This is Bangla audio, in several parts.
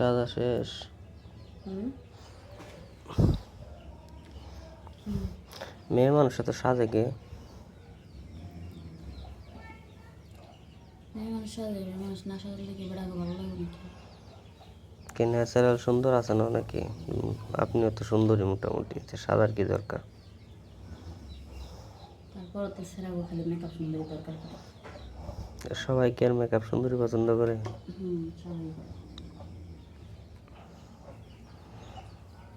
সাদা শেষ। মেয়ে মানুষ তো সাজে সাজে সাজলে কি ন্যাচারাল সুন্দর আছে না নাকি? আপনিও তো সুন্দরী মোটামুটি সাদার কি দরকার? সবাই কি আর মেকআপ সুন্দরী পছন্দ করে? হুম সবাই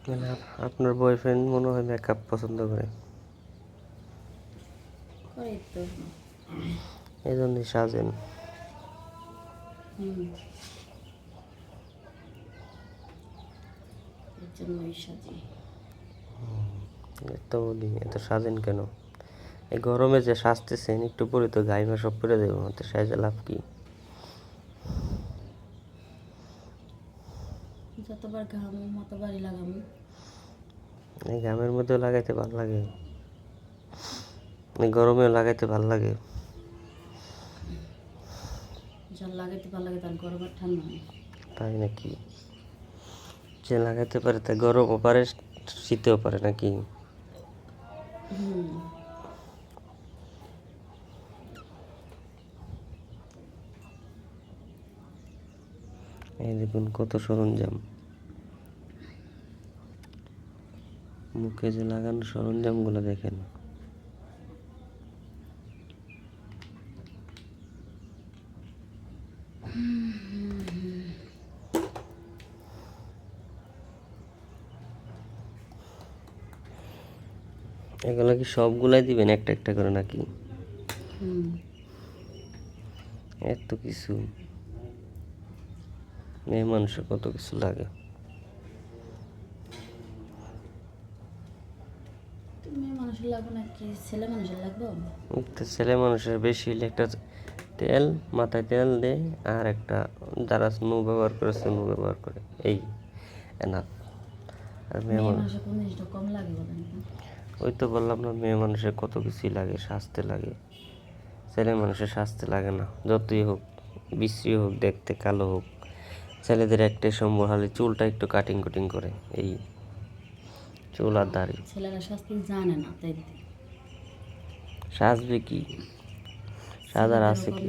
মানে আপ- আপনার বয়ফ্রেন্ড মনে হয় মেকআপ পছন্দ করে। এই জন্যই সাজেন। হুম। এর জন্যই সাজি। তো বলি এত সাজেন কেন? এই গরমে যে সাজতেছেন একটু পরে তো গাইমা সব পরে দেবো তো সাজে লাভ কি? যতবার ঘামো মতবারই লাগামো। এই ঘামের মধ্যেও লাগাইতে ভালো লাগে। এই গরমেও লাগাইতে ভালো লাগে। জল লাগাইতে ভালো লাগে তার গরম আর ঠান্ডা তাই নাকি? যে লাগাইতে পারে তা গরমও পারে শীতেও পারে নাকি? হুম। এই দেখুন কত সরঞ্জাম। মুখে যে লাগানো সরঞ্জামগুলো দেখেন। এগুলো কি সবগুলাই দিবেন একটা একটা করে নাকি? এত কিছু। মেয়ে মানুষের কত কিছু লাগে। ছেলে মানুষের বেশি হলে একটা তেল মাথায় তেল দে আর একটা যারা স্নু ব্যবহার করে স্নু ব্যবহার করে। এই এনাফ। আর মেয়ে মানুষ? ওই তো বললাম না মেয়ে মানুষের কত কিছুই লাগে সাজতে লাগে। ছেলে মানুষের সাজতে লাগে না যতই হোক বিশ্রী হোক দেখতে কালো হোক। ছেলেদের একটাই সম্ভব হলে চুলটা একটু কাটিং কুটিং করে এই চুল আর দাড়ি। ছেলেরা শাস্তি জানে না তাই সাজবে কি? সাজার আছে কি?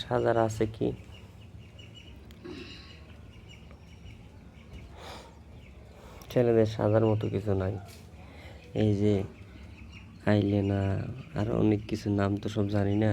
সাজার আছে কি? ছেলেদের সাজার মতো কিছু নাই। এই যে আইলে না আর অনেক কিছু নাম তো সব জানি না।